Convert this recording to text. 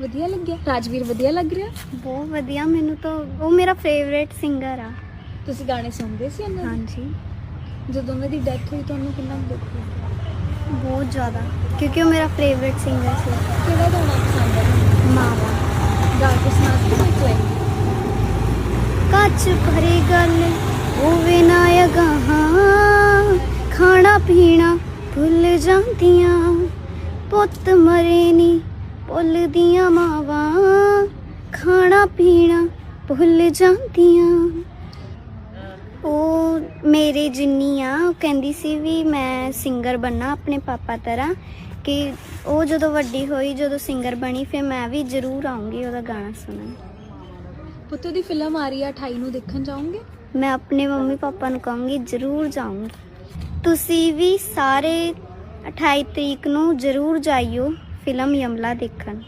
ਵਧੀਆ ਲੱਗਿਆ? ਰਾਜਵੀਰ ਵਧੀਆ ਲੱਗ ਰਿਹਾ? ਬਹੁਤ ਵਧੀਆ ਮੈਨੂੰ ਤਾਂ ਉਹ ਮੇਰਾ ਫੇਵਰੇਟ ਸਿੰਗਰ ਆ। ਤੁਸੀਂ ਗਾਣੇ ਸੁਣਦੇ ਸੀ ਇਹਨਾਂ ਦੇ? ਹਾਂਜੀ। ਜਦੋਂ ਉਹਨਾਂ ਦੀ ਡੈਥ ਹੋਈ ਤੁਹਾਨੂੰ ਕਿੰਨਾ ਦੁੱਖ ਹੋਇਆ? ਬਹੁਤ ਜ਼ਿਆਦਾ ਕਿਉਂਕਿ ਉਹ ਮੇਰਾ ਫੇਵਰੇਟ ਸਿੰਗਰ ਸੀ। ਕਿਹੜਾ ਗਾਣਾ ਪਸੰਦ ਹੈ? ਮਾਵਾ। ਗਾ ਕੇ ਸੁਣਾ ਸਕਦੇ ਕੋਈ ਕੱਚ ਭਰੀ ਗੱਲ ਹੋਵੇ ਨਾ ਅਗਾਹਾਂ ਖਾਣਾ ਪੀਣਾ ਭੁੱਲ ਜਾਂਦੀਆਂ ਪੁੱਤ ਮਰੇ ਭੁੱਲਦੀਆਂ ਮਾਵਾਂ ਖਾਣਾ ਪੀਣਾ ਭੁੱਲ ਜਾਂਦੀਆਂ। ਉਹ ਮੇਰੇ ਜਿੰਨੀ ਆ ਉਹ ਕਹਿੰਦੀ ਸੀ ਵੀ ਮੈਂ ਸਿੰਗਰ ਬਣਨਾ ਆਪਣੇ ਪਾਪਾ ਤਰ੍ਹਾਂ ਕਿ ਉਹ ਜਦੋਂ ਵੱਡੀ ਹੋਈ ਜਦੋਂ ਸਿੰਗਰ ਬਣੀ ਫਿਰ ਮੈਂ ਵੀ ਜ਼ਰੂਰ ਆਉਂਗੀ ਉਹਦਾ ਗਾਣਾ ਸੁਣਨ। ਪੁੱਤ ਦੀ ਫਿਲਮ ਆ ਰਹੀ ਆ 28 ਨੂੰ ਦੇਖਣ ਜਾਓਗੇ? ਮੈਂ ਆਪਣੇ ਮੰਮੀ ਪਾਪਾ ਨੂੰ ਕਹਾਂਗੀ ਜ਼ਰੂਰ ਜਾਊਂਗੀ ਤੁਸੀਂ ਵੀ ਸਾਰੇ 28 ਤਰੀਕ ਨੂੰ ਜ਼ਰੂਰ ਜਾਈਓ। ਫਿਲਮ ਯਮਲਾ ਦੇਖਣ।